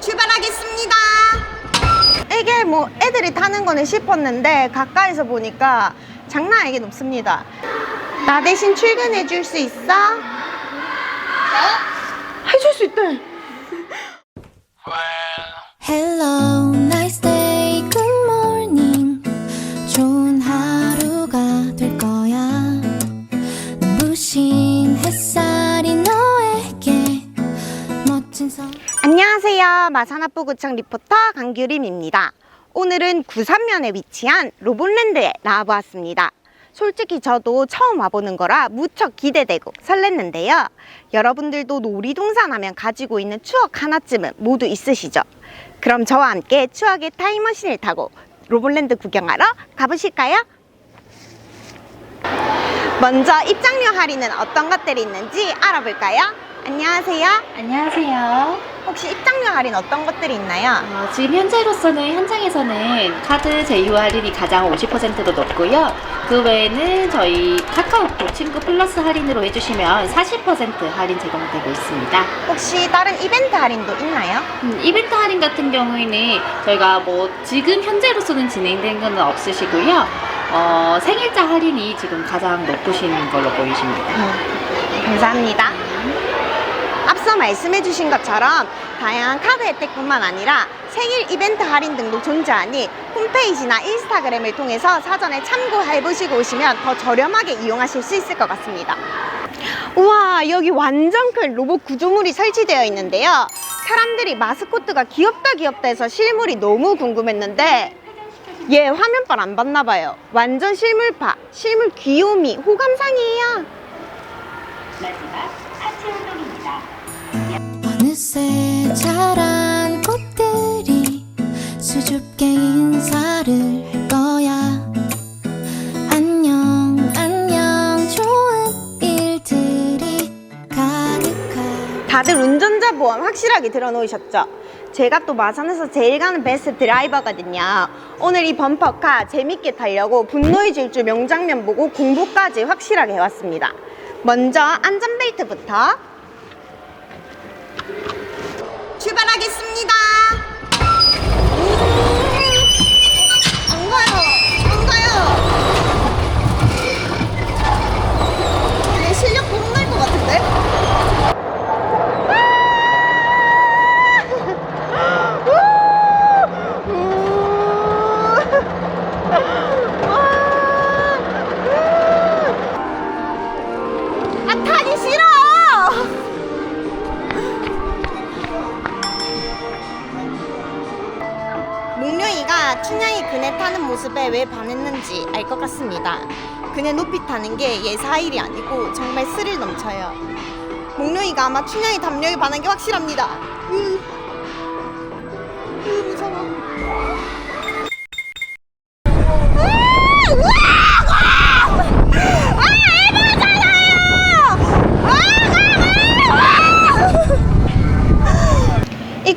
출발하겠습니다. 이게 뭐 애들이 타는 거는 싶었는데 가까이서 보니까 장난 아니게 높습니다. 나 대신 출근해 줄 수 있어? 해줄 수 있대. Hello, 마산합부구청 리포터 강규림입니다. 오늘은 구산면에 위치한 로봇랜드에 나와보았습니다. 솔직히 저도 처음 와보는 거라 무척 기대되고 설렜는데요. 여러분들도 놀이동산 하면 가지고 있는 추억 하나쯤은 모두 있으시죠? 그럼 저와 함께 추억의 타임머신을 타고 로봇랜드 구경하러 가보실까요? 먼저 입장료 할인은 어떤 것들이 있는지 알아볼까요? 안녕하세요. 안녕하세요. 혹시 입장료 할인 어떤 것들이 있나요? 어, 지금 현재로서는 현장에서는 카드 제휴 할인이 가장 50%도 높고요. 그 외에는 저희 카카오톡 친구 플러스 할인으로 해주시면 40% 할인 제공되고 있습니다. 혹시 다른 이벤트 할인도 있나요? 음, 이벤트 할인 같은 경우에는 저희가 뭐 지금 현재로서는 진행된 건 없으시고요. 어, 생일자 할인이 지금 가장 높으신 걸로 보이십니다. 감사합니다. 앞서 말씀해 주신 것처럼 다양한 카드 혜택뿐만 아니라 생일 이벤트 할인 등도 존재하니 홈페이지나 인스타그램을 통해서 사전에 참고해 보시고 오시면 더 저렴하게 이용하실 수 있을 것 같습니다. 우와, 여기 완전 큰 로봇 구조물이 설치되어 있는데요. 사람들이 마스코트가 귀엽다 귀엽다 해서 실물이 너무 궁금했는데 얘 화면빨 안 봤나 봐요. 완전 실물파, 실물 귀요미, 호감상이에요. 마지막 하체 운동입니다. 어느새 자란 꽃들이 수줍게 인사를 할 거야. 안녕, 안녕, 좋은 일들이 가득할. 다들 운전자 보험 확실하게 들어놓으셨죠? 제가 또 마산에서 제일 가는 베스트 드라이버거든요. 오늘 이 범퍼카 재밌게 타려고 분노의 질주 명장면 보고 공부까지 확실하게 해왔습니다. 먼저 안전벨트부터 출발하겠습니다. 타기 싫어. 목룡이가 춘향이 그네 타는 모습에 왜 반했는지 알 것 같습니다. 그네 높이 타는 게 예사일이 아니고 정말 스릴 넘쳐요. 목룡이가 아마 춘향이 담력에 반한 게 확실합니다. 으,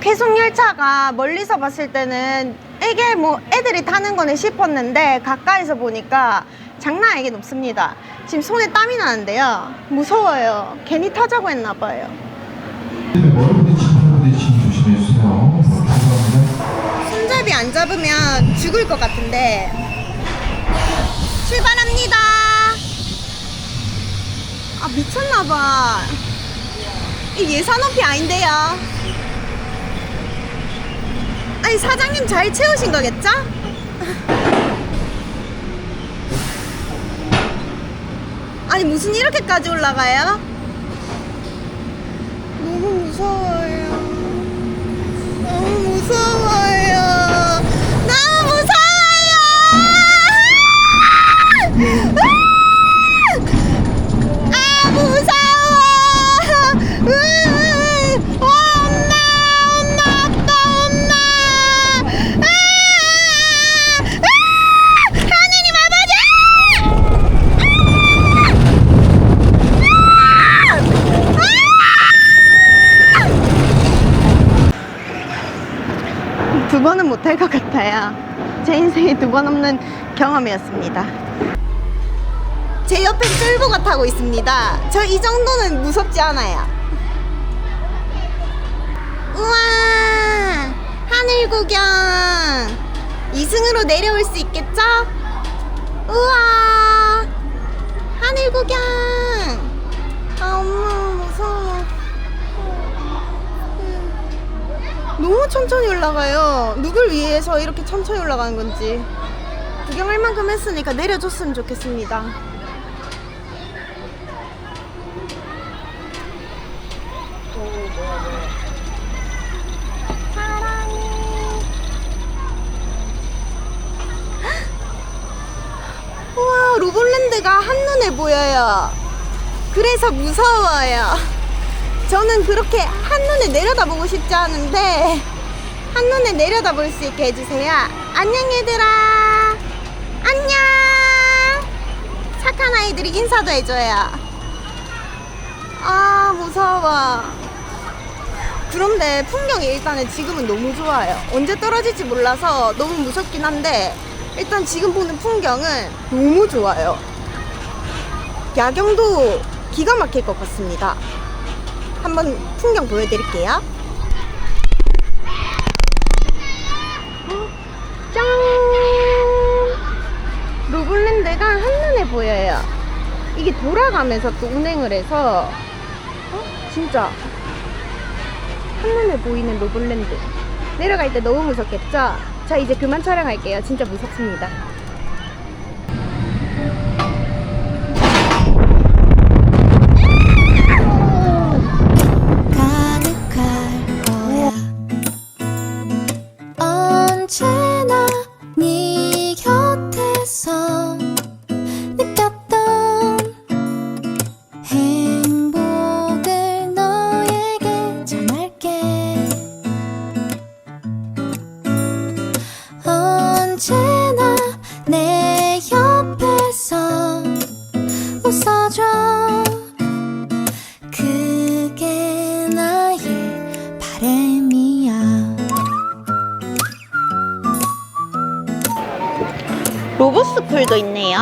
쾌속 열차가 멀리서 봤을 때는 이게 뭐 애들이 타는 거는 싶었는데 가까이서 보니까 장난 아니게 높습니다. 지금 손에 땀이 나는데요. 무서워요. 괜히 타자고 했나 봐요. 손잡이 안 잡으면 죽을 것 같은데 출발합니다. 아 미쳤나 봐. 이 예산 높이 아닌데요. 아니 사장님 잘 채우신 거겠죠? 아니 무슨 이렇게까지 올라가요? 못할 것 같아요. 제 인생에 두 번 없는 경험이었습니다. 제 옆에 쫄보가 타고 있습니다. 저 이 정도는 무섭지 않아요. 우와! 하늘 구경! 이승으로 내려올 수 있겠죠? 우와! 하늘 구경! 천천히 올라가요. 누굴 위해서 이렇게 천천히 올라가는 건지. 구경할 만큼 했으니까 내려줬으면 좋겠습니다. 사랑해. 우와 로볼랜드가 한눈에 보여요. 그래서 무서워요. 저는 그렇게 한눈에 내려다보고 싶지 않은데 한눈에 내려다 볼 수 있게 해주세요. 안녕 얘들아. 안녕. 착한 아이들이 인사도 해줘요. 아 무서워. 그런데 풍경이 일단은 지금은 너무 좋아요. 언제 떨어질지 몰라서 너무 무섭긴 한데 일단 지금 보는 풍경은 너무 좋아요. 야경도 기가 막힐 것 같습니다. 한번 풍경 보여드릴게요 짠 로블랜드가 한눈에 보여요. 이게 돌아가면서 또 운행을 해서 어? 진짜. 한눈에 보이는 로블랜드 내려갈 때 너무 무섭겠죠? 자 이제 그만 촬영할게요. 진짜 무섭습니다 로보스쿨도 있네요.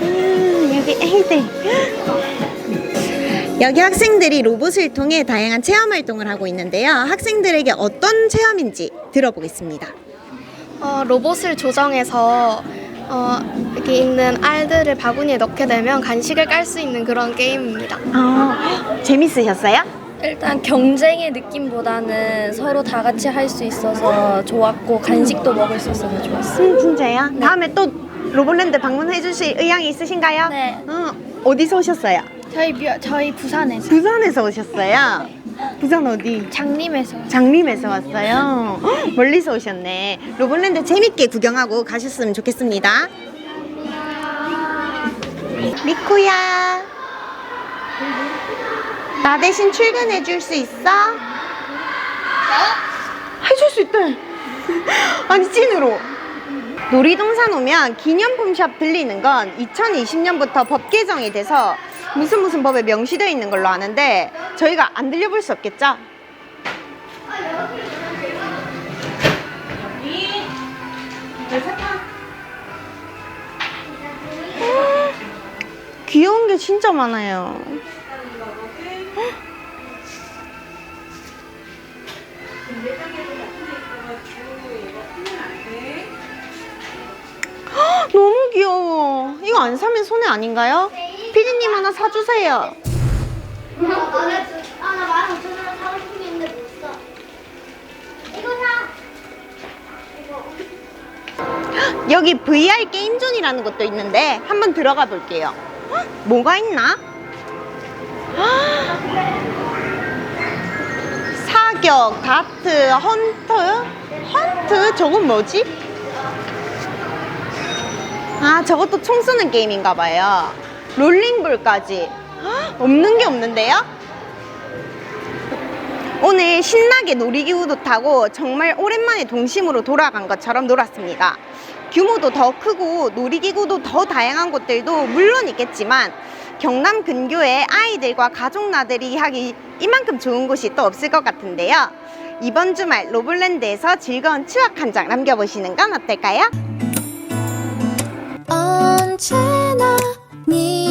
음, 여기 애들 여기 학생들이 로봇을 통해 다양한 체험 활동을 하고 있는데요. 학생들에게 어떤 체험인지 들어보겠습니다. 어, 로봇을 조정해서 어, 여기 있는 알들을 바구니에 넣게 되면 간식을 깔 수 있는 그런 게임입니다. 아, 재밌으셨어요? 일단 경쟁의 느낌보다는 서로 다 같이 할 수 있어서 좋았고 간식도 먹을 수 있어서 좋았어요. 음, 진짜요? 다음에 또 로봇랜드 방문해 주실 의향이 있으신가요? 네. 어, 어디서 오셨어요? 저희 묘- 저희 부산에서 부산에서 오셨어요? 부산 어디? 장림에서 장림에서 왔어요. 헉, 멀리서 오셨네. 로봇랜드 재밌게 구경하고 가셨으면 좋겠습니다. 미쿠야. 나 대신 출근해 줄 수 있어? 해줄 수 있대. 아니 찐으로. 놀이동산 오면 기념품 샵 들리는 건 2020년부터 법 개정이 돼서 무슨 무슨 법에 명시되어 있는 걸로 아는데 저희가 안 들려볼 수 없겠죠? 귀여운 게 진짜 많아요. 헉, 너무 귀여워. 이거 안 사면 손해 아닌가요? 피디님 하나 사주세요. 여기 VR 게임존이라는 것도 있는데 한번 들어가 볼게요. 헉, 뭐가 있나? 헉, 사격, 다트, 헌터, 헌트? 저건 뭐지? 아, 저것도 총 쏘는 게임인가 봐요. 롤링볼까지. 헉, 없는 게 없는데요? 오늘 신나게 놀이기구도 타고 정말 오랜만에 동심으로 돌아간 것처럼 놀았습니다. 규모도 더 크고 놀이기구도 더 다양한 곳들도 물론 있겠지만 경남 근교에 아이들과 가족 나들이 하기 이만큼 좋은 곳이 또 없을 것 같은데요. 이번 주말 로블랜드에서 즐거운 추억 한 장 남겨보시는 건 어떨까요? 언제나 네